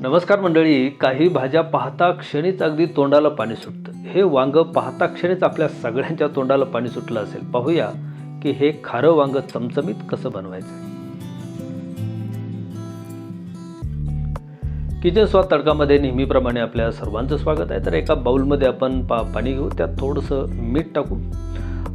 नमस्कार मंडळी काही भाज्या पाहता क्षणीच अगदी तोंडाला पाणी सुटतं. हे वांग पाहता क्षणीच आपल्या सगळ्यांच्या तोंडाला पाणी सुटलं असेल. पाहूया की हे खारं वांग चमचमीत कसं बनवायचं? किचन स्वाद तडकामध्ये नेहमीप्रमाणे आपल्या सर्वांचं स्वागत आहे. तर एका बाउलमध्ये आपण पा पाणी घेऊ त्यात थोडंसं मीठ टाकू.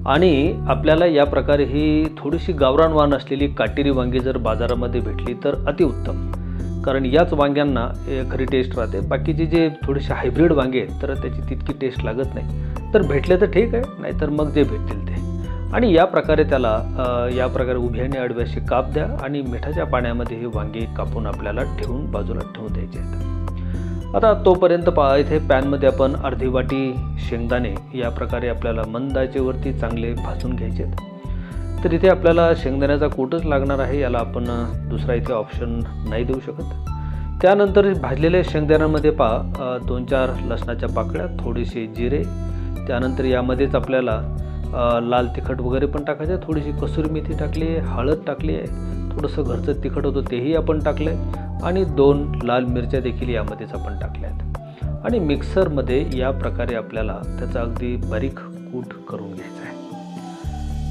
आणि आपल्याला या प्रकारे ही थोडीशी गावरान वाण असलेली काटेरी वांगी जर बाजारामध्ये भेटली तर अतिउत्तम. कारण याच वांग्यांना ए, खरी टेस्ट राहते. बाकीचे जे थोडेसे हायब्रिड वांगे आहेत तर त्याची तितकी टेस्ट लागत नाही. तर भेटले तर ठीक आहे नाहीतर मग जे भेटतील ते. आणि या प्रकारे त्याला या प्रकारे उभ्या आणि आडव्याशी काप द्या आणि मिठाच्या पाण्यामध्ये हे वांगे कापून आपल्याला ठेवून बाजूला ठेवून द्यायचे आहेत. आता तोपर्यंत पा इथे पॅनमध्ये आपण अर्धी वाटी शेंगदाणे या प्रकारे आपल्याला मंदाचेवरती चांगले भाजून घ्यायचे आहेत. तर इथे आपल्याला शेंगदाण्याचा कूटच लागणार आहे याला आपण दुसरा इथे ऑप्शन नाही देऊ शकत. त्यानंतर भाजलेल्या शेंगदाण्यामध्ये पहा दोन चार लसणाच्या पाकळ्या थोडेसे जिरे त्यानंतर यामध्येच आपल्याला लाल तिखट वगैरे पण टाकायचं आहे थोडीशी कसुरी मेथी टाकली आहे हळद टाकली आहे थोडंसं घरचं तिखट होतं तेही आपण टाकलं आहे आणि दोन लाल मिरच्या देखील यामध्येच आपण टाकल्या आहेत. आणि मिक्सरमध्ये या प्रकारे आपल्याला त्याचा अगदी बारीक कूट करून घ्यायचा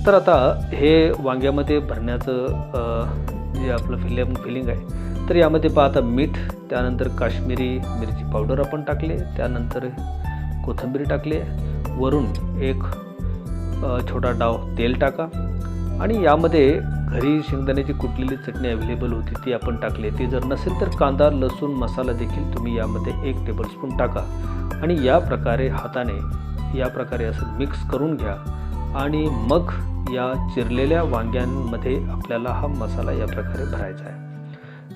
तर आता हे वांग्यामध्ये भरण्याचं जे आपलं फिलिंग फिलिंग आहे तर यामध्ये पहा आता मीठ त्यानंतर काश्मीरी मिरची पावडर आपण टाकले त्यानंतर कोथिंबीर टाकली वरून एक छोटा डाव तेल टाका आणि यामध्ये घरी शेंगदाण्याची कुटलेली चटणी अवेलेबल होती ती आपण टाकली. ती जर नसेल तर कांदा लसूण मसाला देखील तुम्ही यामध्ये एक टेबलस्पून टाका आणि या प्रकारे हाताने या प्रकारे असं मिक्स करून घ्या. आणि मग या चिरलेल्या वांग्यांमध्ये आपल्याला हा मसाला या प्रकारे भरायचा आहे.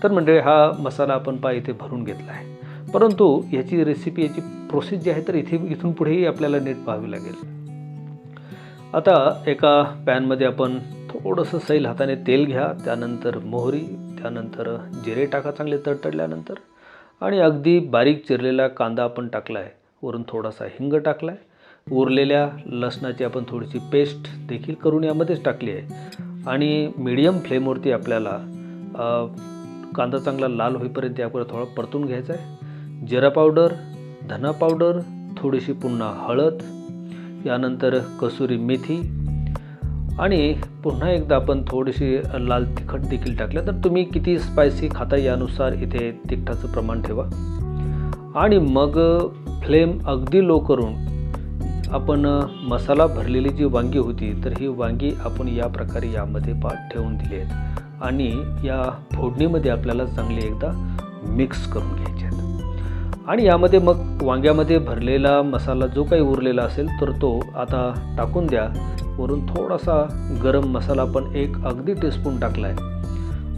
तर म्हणजे हा मसाला आपण पा इथे भरून घेतला आहे. परंतु याची रेसिपी याची प्रोसेस जी आहे तर इथे इथून पुढेही आपल्याला नीट पाहावी लागेल. आता एका पॅनमध्ये आपण थोडंसं सैल हाताने तेल घ्या त्यानंतर मोहरी त्यानंतर जिरे टाका चांगले तडतडल्यानंतर आणि अगदी बारीक चिरलेला कांदा आपण टाकला आहे. वरून थोडासा हिंग टाकला आहे. उरलेल्या लसणाची आपण थोडीशी पेस्ट देखील करून यामध्येच टाकली आहे. आणि मीडियम फ्लेमवरती आपल्याला कांदा चांगला लाल होईपर्यंत यापुढे थोडा परतून घ्यायचा आहे. जिरा पावडर धना पावडर थोडीशी पुन्हा हळद यानंतर कसुरी मेथी आणि पुन्हा एकदा आपण थोडीशी लाल तिखट देखील टाकलं तर तुम्ही किती स्पायसी खाता यानुसार इथे तिखटाचं प्रमाण ठेवा. आणि मग फ्लेम अगदी लो करून आपण मसाला भरलेली जी वांगी होती तर ही वांगी आपण या प्रकारे यामध्ये पाठ ठेवून दिली आहेत आणि या फोडणीमध्ये आपल्याला चांगली एकदा मिक्स करून घ्यायचे आहेत. आणि यामध्ये मग वांग्यामध्ये भरलेला मसाला जो काही उरलेला असेल तर तो आता टाकून द्या. वरून थोडासा गरम मसाला आपण एक अगदी टीस्पून टाकला आहे.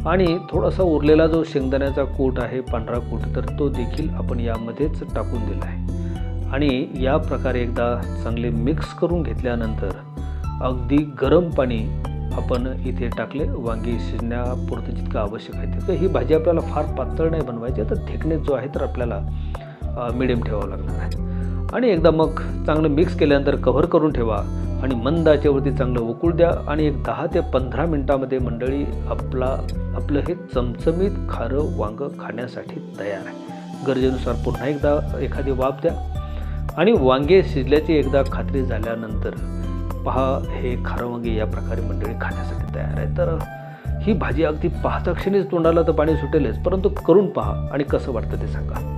आणि थोडासा उरलेला जो शेंगदाण्याचा कूट आहे पांढरा कूट तर तो देखील आपण यामध्येच टाकून दिला आहे. आणि या प्रकारे एकदा चांगले मिक्स करून घेतल्यानंतर अगदी गरम पाणी आपण इथे टाकले. वांगी शिजण्यापुरतं जितकं आवश्यक आहे तितकं. ही भाजी आपल्याला फार पातळ नाही बनवायची. तर थिकनेस जो आहे तर आपल्याला मिडियम ठेवावा लागणार आहे. आणि एकदा मग चांगलं मिक्स केल्यानंतर कव्हर करून ठेवा आणि मंद आचेवरती चांगलं उकळू द्या. आणि एक दहा ते पंधरा मिनटामध्ये मंडळी आपला आपलं हे चमचमीत खारं वांगं खाण्यासाठी तयार आहे. गरजेनुसार पुन्हा एकदा एखादी वाफ द्या. आणि वांगे शिजल्याची एकदा खात्री झाल्यानंतर पहा हे खारं वांगे या प्रकारे मंडळी खाण्यासाठी तयार आहे तर ही भाजी अगदी पाहता क्षणीच तोंडाला तर पाणी सुटेलच परंतु करून पहा आणि कसं वाटतं ते सांगा.